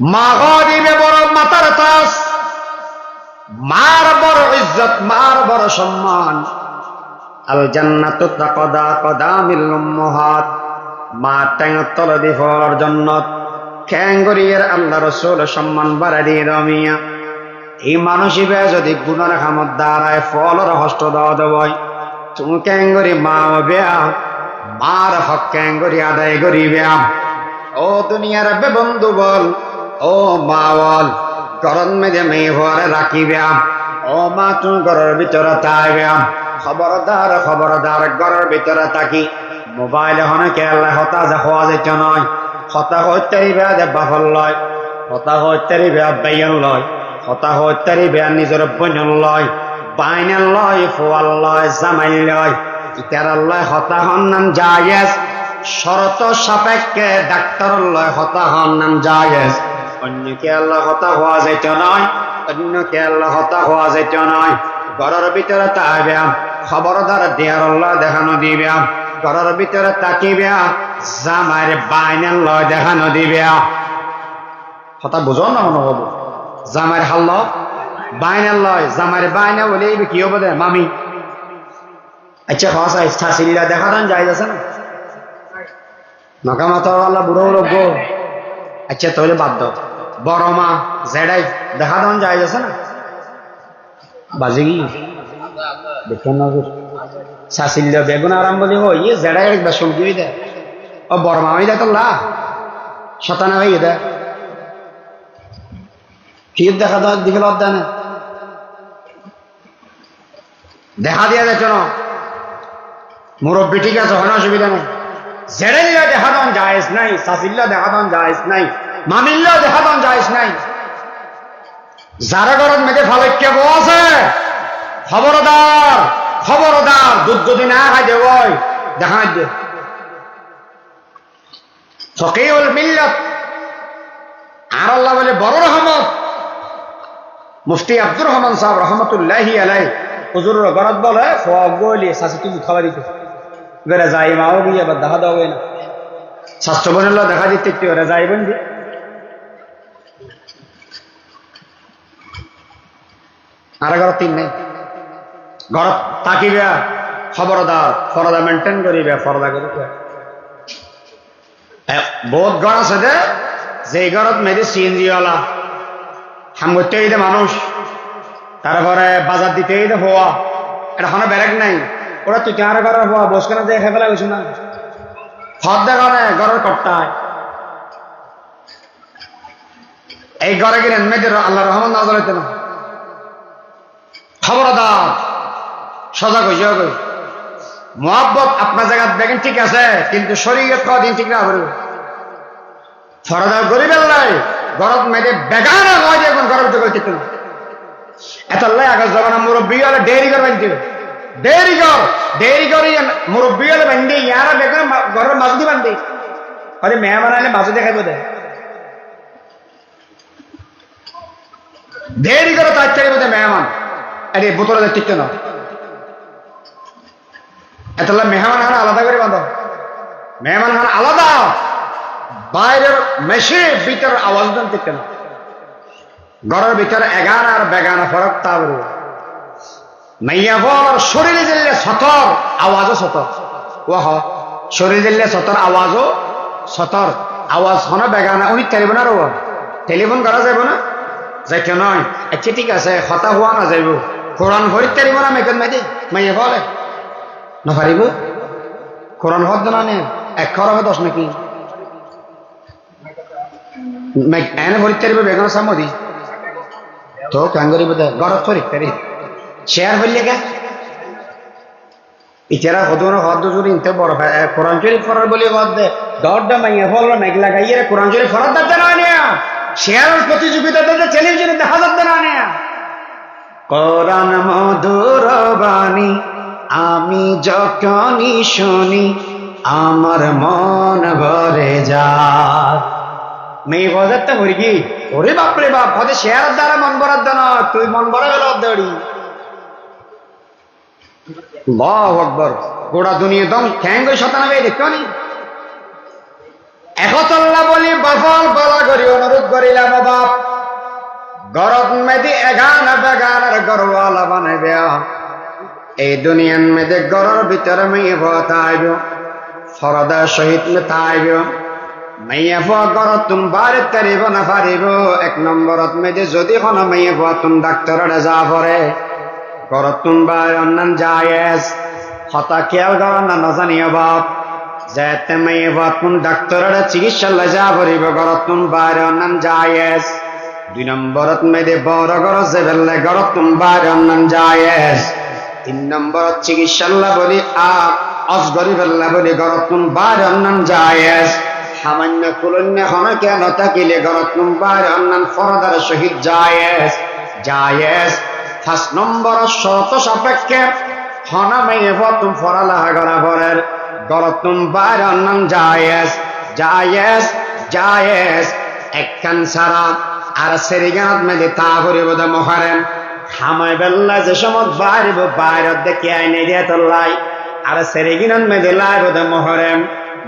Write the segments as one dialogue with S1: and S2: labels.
S1: মা দিবে বড় মাতার তাস। মার বড় ইজ্জত, মার বড় সম্মান। আল জান্নাত তাকদা কদামিল মা ট্যাঙের তল দিহর জন্নত। খ্যাঙ্গরিয়ের আল্লাহ রসুল সম্মান বাড়া দিয়ে দমিয়া এই মানসিবে যদি গুণের খামত দ্বারায় ফলর হস্ত দেওয়া দেবই তুমি ক্যাঙ্গরি মা বেয়া, মার হক ক্যাঙ্গরি আদায় করি ব্যায়াম ও দুনিয়ার বে বন্ধু বল ও মা বল গরম মেজে মেয়ে ঘরে রাখি ব্যায়াম ও মা, তুমি ঘরের ভিতরে তাই ব্যায়াম খবরদার খবরদার, ঘরের ভিতরে তাকি মোবাইল হনে কেলা হতা যে হওয়া যেত নয় হতা হত্যারি বেয়া যে বাফল লয়। হতা হত্যারি বেয়া বেয়ন লয়। হতা হত্যারি বেয়া নিজের বইন লয়। বাইনের লয়, ফোয়াল লয়, জামাই লয়। ইতার লয়, হতা হন নাম জায়েজ। শরত সাপেক্ষে ডাক্তার লয়, হতা হন নাম জায়েজ। অন্যকে আল্লাহ হতা হওয়া যাইত নয়, অন্যকে আল্লাহ হতা হওয়া যাইত নয়। ঘরের ভিতরে তাইবাম খবরদার দেয়ার আল্লাহ দেখানো দিবাম ঘরের ভিতরে তাকিবে জামার বাইনের লয় দেখানো দিবে। হতা বুঝো না মনে হব? জামার হাল্ল, বাইনের লয় জামার বাইনে বলে কি হব দে, মামি? আচ্ছা খাওয়া ইচ্ছা সিল্লা দেখা দেন যাই আছে না? নকা মাথা আল্লাহ বুড়ো গো। আচ্ছা তাহলে বাদ দাও। বড় মা জেডাই, দেখা দেন যাই আছে না? বাজে কি? দেখেন না শাসিল্য বেগুন আরাম বলি হই জেডাই একবার সবজি হয়ে দেয় ও বড় মা হয়ে দেয় তো লা। শতানা হয়ে দেয় ক্ষীর দেখা দেওয়ার দিকে লব দেয় দেখা দিয়া যাচ্ছ না মুরব্বী ঠিক আছে হয় অসুবিধা নেই। জেডাইলা দেখা দেন জায়েজ নাই শাসিল্য দেখা দেন জায়েজ নাই। মামিল্য দেখা দেন জায়েজ নাই। যারা ঘরত মেঘে ফালক্য আছে? খবরদার খবরদার দুধ যদি না খাই দেব দেখা দে ফকিউল মিল্লত, আর আল্লাহ বলে, বড় রহমত। মুফতি আব্দুর রহমান সাহেব রহমতুল্লাহি আলাই হুজুরের গরত বলে ফগলি শাসি তুমি খাবার দিতে। এবারে যাই, মাও গিয়ে এবার দেখা দেওয়া না। স্বাস্থ্য বনের দেখা দিতে একটু এবারে যাইবেন দিয়ে আর ঘর তিন নেই। ঘর তাকিবে খবরদার, ফরদা মেনটেন করিবে ফরদা করিবে বহুত ঘর আছে দে যে ঘরত মেয়েদে সিএনজিওয়ালা হাম করতে দে মানুষ। তারপরে বাজার দিতে দে হওয়া এটা কোনো ব্যারেক নাই। ওরা তুই কার ঘরের হওয়া বস কেন দিয়ে খেয়ে ফেলা গেছো না? ফদ দেখানে ঘরের কট্টায় এই ঘরে গেলেন মেয়েদের আল্লাহ রহমান নাজল হইতে না খবরদার। সজাগ হয়েছে হবে মহাব্বত আপনার জায়গা দেখেন ঠিক আছে, কিন্তু শরীরে কদিন ঠিক না গরিবের লাই গরত মেয়েদের বেগানা হয় এখন গরম জগৎ কিন্তু এত লাই মুরব্বী হলে ডেয়ারি করে কর মুরব্বী হলে বান্ধে ইয়ারা বেগুন ঘরের মাছ দিয়ে বান্ধে আরে মেয়া বানালে মাছ দেখাইব দেয় দেরি করে তার মেহমান। আরে, বোতলে টিকতে না এতলা মেহমান হান আলাদা করে বাঁধো। মেহমান হান আলাদা। বাইরের মেশে ভিতর আওয়াজ দেন টিকতে না ঘরের ভিতরে এগান আর বেগান ফরক, তা বলব মাইয়া বল, শরীরে দিলে সতর, আওয়াজও সতর। ওহ, শরীরে দিলে সতর, আওয়াজও সতর। আওয়াজ হনা বেগানা উনি টেলিফোন আর টেলিফোন করা যাব না? যাইতে নয়। আচ্ছা ঠিক আছে, হতা হওয়া না যাইব। কোরআন ভরিত তারিব না মেকন মাইদে, মাইয়ে বলে। না নপারিব কোরআন হদ না নে, এক খর হবে দশ নাকি? এনে ভরিত বেগুন সামদি। তো কান করিব গরত ফরিত তারি শেয়ার হইলে কে? ইচারা হদুন হদ জুরি ইনতে বড় কোরআন শরীফ ফরার বলি হদ দে। দরটা মাইয়া ফল মেঘ লাগাইয়ে কোরআন শরীফ ফরার দাতে না নিয়া শেয়ার প্রতিযোগিতাতে টেলিভিশনে দেখা যাচ্ছে না নিয়া কোরআন মধুর বাণী, আমি যখনই শুনি, আমার মন ভরে যায়। মেয়ে বাজারটা ভরি কি ওরে বাপরে বাপ হতে শেয়ার দ্বারা মন ভরার না তুই মন ভরা গেল দড়ি। আকবর, গোড়া দুনিয়া দম ঠ্যাঙ্গ শতানবে দেখো নি? একতল্লা বলি, বাফল, বলা করি, অনুরোধ করিলাম বাপ গরত মেদি এগান বেগানের গরওয়ালা বানাইবে। এই দুনিয়ান মেদে গরর ভিতরে মেয়ে ভতাইব ফরদা সহিত মে তাইব মাইয়া ফুয়া গরত তুম বারে তারিব না পারিব এক নম্বরত মেদে যদি কোনো মাইয়া ফুয়া তুম ডাক্তারে যা পরে গরত তুম বার অন্যান জায়েজ। হতা খেয়াল করার না নজানিও বাপ, যেতে মাইয়া ফুয়া তুম ডাক্তারে চিকিৎসা যা পরিব গরত তুম বার অন্যান জায়েজ। দুই নম্বরত মেদে বড় গর যে বেললে গরত তুম বার অন্যান জায়েজ। তিন নম্বরত চিকিৎসা বলি আ অজগরি বেললে বলি গরত তুম বার অন্যান জায়েজ। সামান্য কুলন্য হন কেন থাকিলে গরত নম্বর অন্যান ফরদার শহীদ জায়েজ। জায়েজ ফার্স্ট নম্বর শর্ত সাপেক্ষে হনা মাইয়ে ফতুম ফরালাহা গড়া ফরের গরত নম্বর অন্যান জায়েজ। জায়েজ জায়েজ একখান সারা আর সেরিগানত মেদে তা করিব দে মহারেন। হামাই বেল্লা যে সময় বাইরব বাইরত দেখে আইনে দিয়ে তোলাই আর সেরিগিনত মেদে লাইব দে মহরেম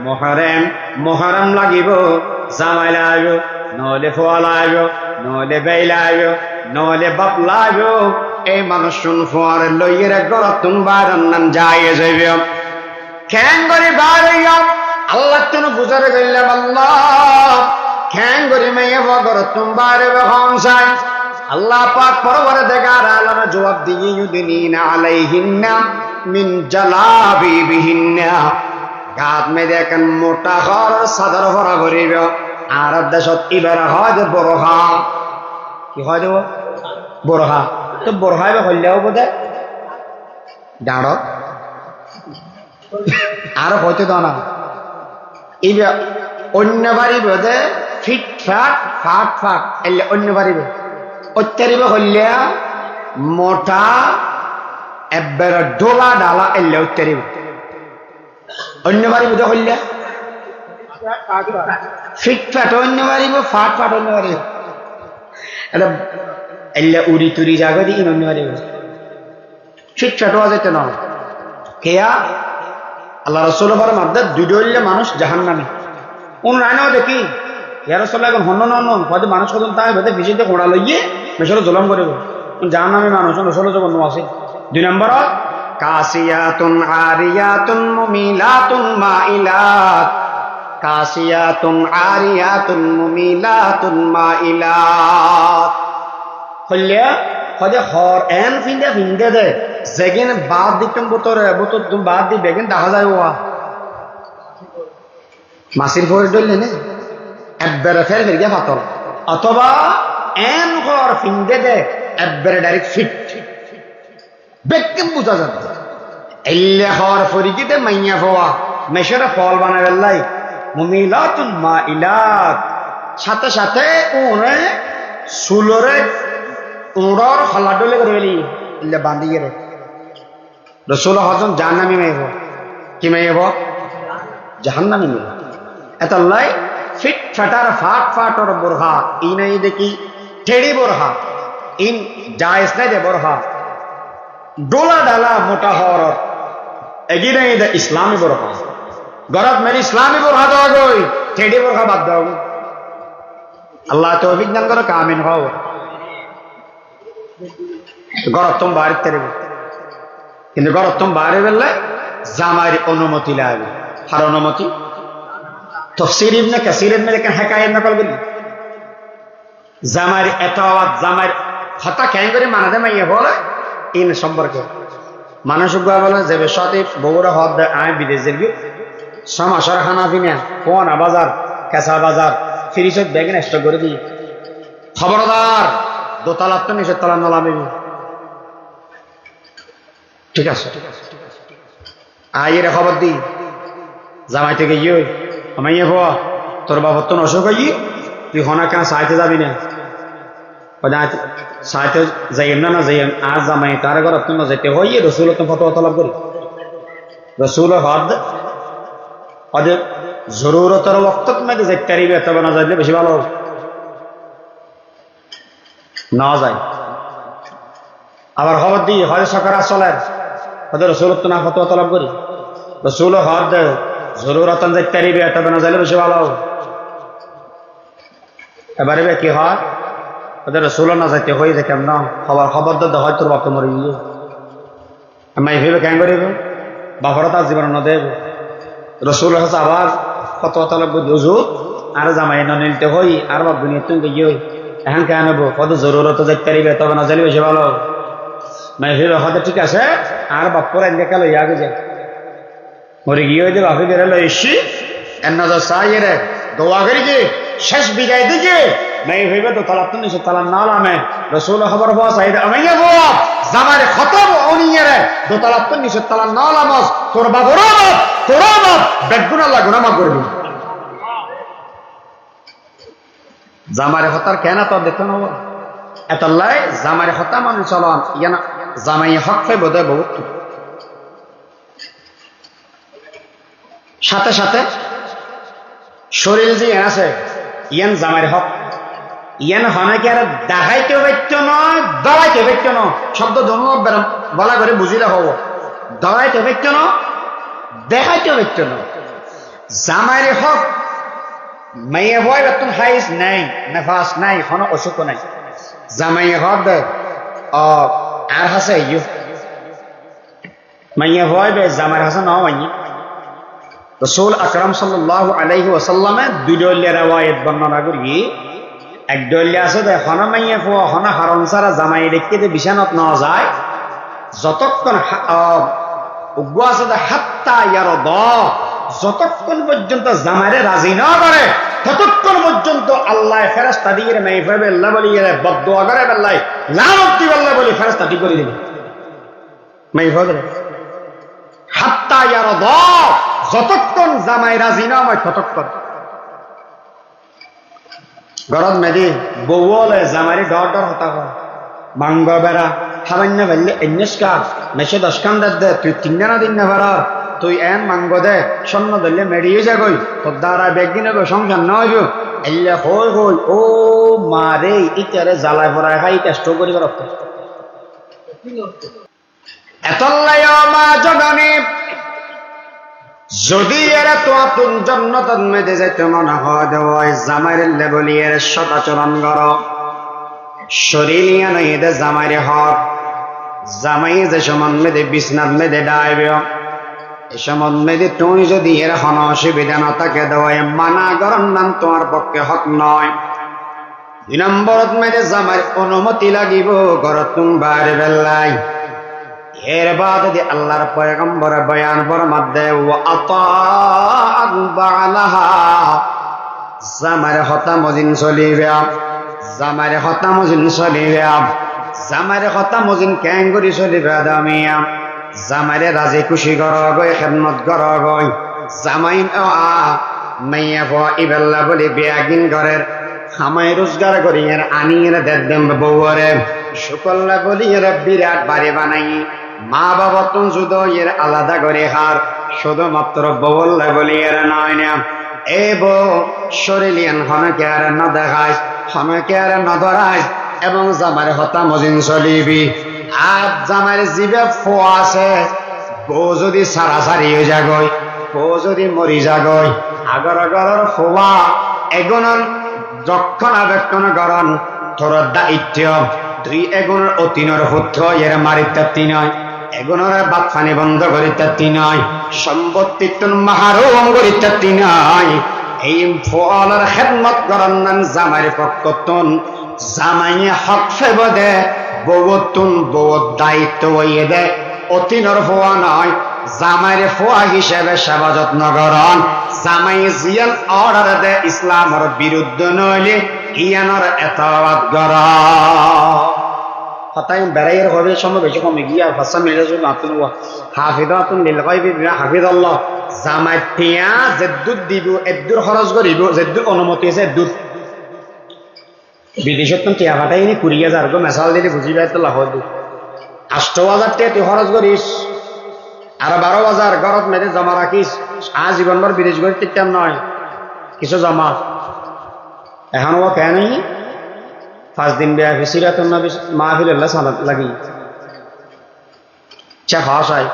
S1: মহরম মহরম লাগিব, জামাই লাগিব নহলে ফোয়া লাগিব নহলে বেই লাগিব নহলে বাপ লাগিব এই মানুষ শুন ফোয়ার লইয়ের গরত তোমার নাম যায় যাইব। খ্যাং করে বার আল্লাহ তুন বুঝারে গইলাম আল্লাহ। খ্যাং করে মেয়ে গরত তোমার হংসায়। আল্লাহ পাক পরবরে দেখার আলম জবাব দিয়ে ইউদিনিন আলাইহিন্না মিন জালাবি বিহিন্না গাত মে দেখেন মোটা ঘর সাদর ভরা ভরিব আর দেশত এবার হয় যে বরহা। কি হয় দেব? বরহা। তো বরহা এবার হইলেও বোধে ডাঁড়। আর হইতে দাও না। এবার অন্য বাড়ি বোধে ফিট ফাট ফাট এলে অন্য বাড়িবে। অত্যারিবে হইলে মোটা এবার ডোলা ডালা এলে অত্যারিবে। অন্য বাড়িব তো হইলে। ফিট ফাট অন্য বাড়িব ফাট ফাট অন্য বাড়িব। এটা এলে উড়ি তুরি জাগা দিই অন্য বাড়িব। ফিট ফাট হওয়া যেতে না। কেয়া? আল্লাহ রসুল মাদ্দা দুটো হইলে মানুষ জাহান নামে কোন রায়নাও দেখি। ইয়া রসল এখন হন্য নন হয়তো মানুষ কত তাই ভেতরে বিচিতে ঘোড়া লইয়ে মেশরে জলম করিব। জাহান নামে মানুষ রসল জগন আছে। দুই নম্বর কাসিয়াতুন আরিয়াতুন মুমিলাতুন মাইলাত। কাসিয়াতুন আরিয়াতুন মুমিলাতুন মাইলাত। হল্লে হদে হর এন ফিন্দে ফিন্দে দে। যেগিন বাদ দিতম বতরে বতর বাদ দি বেগিন দেখা যায় ওয়া মাসির ফরে ডললে নে। একবারে ফের ফের গিয়া ফাতর অথবা এন হর ফিন্দে দে, একবারে ডাইরেক্ট ফিট বেগকেম বোঝা যাবে। এল্লে হওয়ার ফরিকিতে মাইয়া ফোয়া। মেশরে ফল বানায় বেল্লাই মুমিলাতুন মা ইলাত সাথে সাথে উনে সুলরে উড়র হলা ডলে করে বেলি ইল্লে বান্ধি গেলে রসুল হজন জাহান্নামি মাইব। কি মাইব? জাহান্নামি মাইব। এত লাই ফিট ফাটার ফাট ফাটর বোরহা নাই দেখি, ঠেড়ি বোরহা, ইন জায়েজ নাই দে বোরহা। ডোলা ডালা মোটা হওয়ার এগিয়ে দে ইসলামী বোরখা গরত মেরি ইসলামী বোরখা দেওয়া গই, ঠেডি বোরখা বাদ দাও। আল্লাহ তো অভিজ্ঞান করো কামিন হও। গরত তুমি বাড়ি তেরে কিন্তু গরত তুমি বাড়ি বেললে জামার অনুমতি লাগবে। আর অনুমতি? তফসির ইবনে কাসির ইবনে লেখেন হেকায়েত নকল বলি জামার এত আওয়াজ জামার হতা কেন করে মানাদে মাইয়া বলে? ইন সম্পর্কে। মানুষ বলে, যে সতী বগুড়া হদ আমি বিদেশ যাবি সমাসর খানা পিনা কোনা বাজার, কেঁচা বাজার ফিরিসত ব্যাগ নষ্ট করে দিই খবরদার, দোতলার তো নিচের তলা নলামিবি ঠিক আছে আইয়ের খবর দি। জামাই থেকে ইয়ে আমি ইয়ে হওয়া তোর বাবার তো অসুখ হই তুই হনা কেন সাইতে যাবি না? সাইতে যাইম না না যাইম, আজ জামাই তার ঘর তুমি যাইতে হই রসুল তুমি ফটো তলব করি রসুল হদ, হদে জরুরতর ওক্ত মেয়েদের যাইতে পারিবে তবে না যাইলে বেশি ভালো না যায় আবার খবর দিই হয়তো সকার চলের হয়তো রসুল না ফটো তলব করি রসুল হদ জরুরতন যাইতে পারিবে তবে না যাইলে বেশি ভালো এবারে বে কি হয়? ওদের রসুল না যাইতে হয়ে যে কেমন? খবর খবর তো হয় তোর বাপ মরে গিয়ে। আমি কেন করিব? বাপর তার জীবন ন দেব। রসুল হচ্ছে আবার কত কত লাগবে দুজুত আর জামাই ন নিলতে হই, আর বাপ দুনিয়া তুমি গিয়ে এখন কেন নেব কত জরুরত যাইতে পারিবে তবে না জানি বেশি ভালো মানে ভেবে হয়তো ঠিক আছে, আর বাপ্পর এনকে কালো ইয়াকে যায় মরে গিয়ে হইতে বাপে বেড়ে লো এসছি। এর নজর সাই রে, দোয়া করি কি শেষ বিদায় দিকে নাই ভেবে তো তালাত নিছে তালাম না লামে রসুল খবর হওয়া চাই আমি যাব জামারে খতম অনিয়ে রে দো তালাত নিছে তালাম না লামস তোর বাবর তোর বাপ বেগুন আল্লাহ গুনামা করবি জামারে হতার কেন তো দেখতে নব এতলাই জামারে হতা মানুষ চলন, ইয়ান জামাই হক ফে বোধহয় বহুত। সাথে সাথে শরীর যে আছে, ইয়ান জামাইর হক। ইয়ান হনাকে আর দেখাইতে পারত নয় দড়াইতে পারত ন? শব্দ ধর্ম বলা করে বুঝিলে হব। দড়াইতে পারত ন দেখাইতে পারত ন? জামাইর হক, মাইয়ে ভয় বেতন হাইস নাই নেফাস নাই কোনো অসুখ নাই। জামাই হক আর হাসে মাইয়ে ভয় বে জামাইর হাসে ন মাইয়ে। রসুল আকরাম সাল্লাহ আলাইহি ওসাল্লামে দুই দলীয় রেওয়ায়ত বর্ণনা করি। এক দলীয় আছে দে হন মাইয়ে ফুয়া, হন হারন সারা জামাই দেখতে যে বিছানত ন যায়, যতক্ষণ উগ্র আছে হাত্তা ইয়ার দ যতক্ষণ পর্যন্ত জামাইরে রাজি না করে, ততক্ষণ পর্যন্ত আল্লাহ ফেরাস্তা দিয়ে মেয়ে ফেবে আল্লাহ বলি বদোয়া করে বেল্লাই লামতি বেল্লা বলি ফেরাস্তা ঠিক করে দিবি। মেয়ে ফেবে হাত্তা ইয়ার দ যতক্ষণ জামাই রাজি না হয় ততক্ষণ। গরম মেদি বউলে জামারি ডর ডর হতা হয়। মাঙ্গ বেড়া সামান্য বেললে এন্যস্কার মেসে দশকান দে, তুই তিনজনা দিন না বেড়া তুই এন মাঙ্গ দে স্বর্ণ ধরলে মেরিয়ে যা গই তোর দ্বারা বেগ দিনে গো সংসার না হইব এলে হই হই ও মারে ইটারে জ্বালায় ভরায় খাই টেস্ট করি রক্ত এতল্লাই মা জননী যদি এরা তো আপন জন্নত মেদে যাইতে মনে হয় দেওয়ায় জামাইর লেবলিয়ের সদাচরণ কর। শরীরিয়া নয় এদের জামাইরে হক। জামাই যে সমান মেদে বিছনাথ মেদে ডাইবে। এ সমান মেদে তুমি যদি এর হন অসুবিধা না থাকে দেওয়ায় মানা গরম নাম তোমার পক্ষে হক নয়। দুই নম্বরত মেদে জামাইর অনুমতি লাগিব ঘরত তুমি বেল্লাই এর বাদ দি আল্লাহর পয়গম্বর বয়ান ফরমাতে ও আতাআন বালাহা। জামারে হতা মজিন চলিবে জামারে হতা মজিন চলিবে জামারে হতা মজিন কেং কৰি চলিবে দামিয়া জামারে রাজি খুশি কর গই খেদমত কর গই জামাই আ, মাইয়া ফ ইবেল্লা বলি বিয়াগিন ঘরের খামাই রোজগার করি এর আনিয়ে দেখ দেম বউরে শুকল্লা বলি এর বিরাট বাড়ি বানাই। মা বাবা তো শুধু এর আলাদা করে হার, শুধুমাত্র ববল্লা বলি এর নয় না। এ বো শরীলিয়ান হনকে আর না দেখায়, হনকে আর না ধরায়, এবং জামার হতা মজিন চলিবি। আর জামার জিবে ফো আছে, বউ যদি সারাসারি হয়ে যাগই বউ যদি মরি যাগই আগর আগর ফোয়া, এগুণন রক্ষণাবেক্ষণ করণ, তোর দায়িত্ব। দুই এগুণের অতিনর পুত্র এর মারিতে তিনয় এগুণের বাপ ফানি বন্ধ করিতে তিনয় সম্পত্তি তুন মাহারও করিতে তিনয় এই ফলের খেদমত করার নাম জামাই পক্ষ তুন। জামাই হক ফেব দে বৌতুন বৌ দায়িত্ব হইয়ে দে। অতিনর ফোয়া নয় জামাইরে ফোয়া হিসেবে সেবা যত্ন করন। জামাই জিয়ান অর্ডার দে ইসলামের বিরুদ্ধ নইলে ইয়ানোর এতবাদ কর হতাই বেড়াইয়ের হবে সময় বেশি কমে গিয়া ভাষা মিলে আতুন হাফিদ আতুন নীল হাফিদ আল্লাহ। জেদ্দুর দিব, এদ্দুর খরচ করিব, জেদ্দুর অনুমতি আছে, এদ্দুর। বিদেশত তো টিয়া ফাটাই নি কুড়ি হাজার গো মেসাল দিলে বুঝি পাই তো লাভ আষ্ট হাজার টিয়া তুই খরচ করিস আর বারো হাজার ঘরত মেরে জমা রাখিস আজীবনবার বিদেশ করে নয় কিছু জমা। এখন কেন পাঁচ দিন বেয়া ফিসিরাত মাহফিল আল্লাহ সালাত লাগি। খাওয়া চাই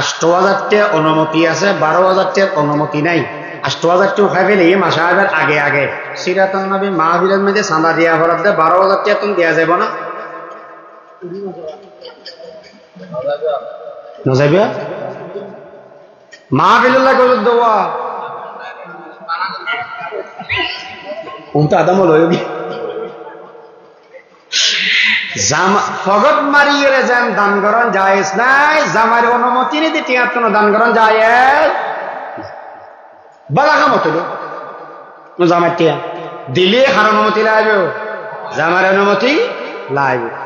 S1: আষ্ট হাজার টিয়া অনুমতি আছে, বারো হাজার টিয়ার অনুমতি নাই। আষ্ট হাজার টাকা খাই ফেলে, মাসা হাজার আগে আগে। সিরাতন নবী মাহবিলের মধ্যে চাঁদা দিয়া হরার দে, বারো হাজার টাকা তুমি দেওয়া যাব না। নজাইবে মাহবিল্লাহ করে দেওয়া উনটা আদাম হলো জামা ফগত মারিয়ে যেন দান করন জায়েজ নাই জামার অনুমতি নিতে টিয়ার কোনো দান করন জায়েজ। বালা কামত হলো জামার টিয়া দিলে হার অনুমতি লাগবে জামার অনুমতি লাগবে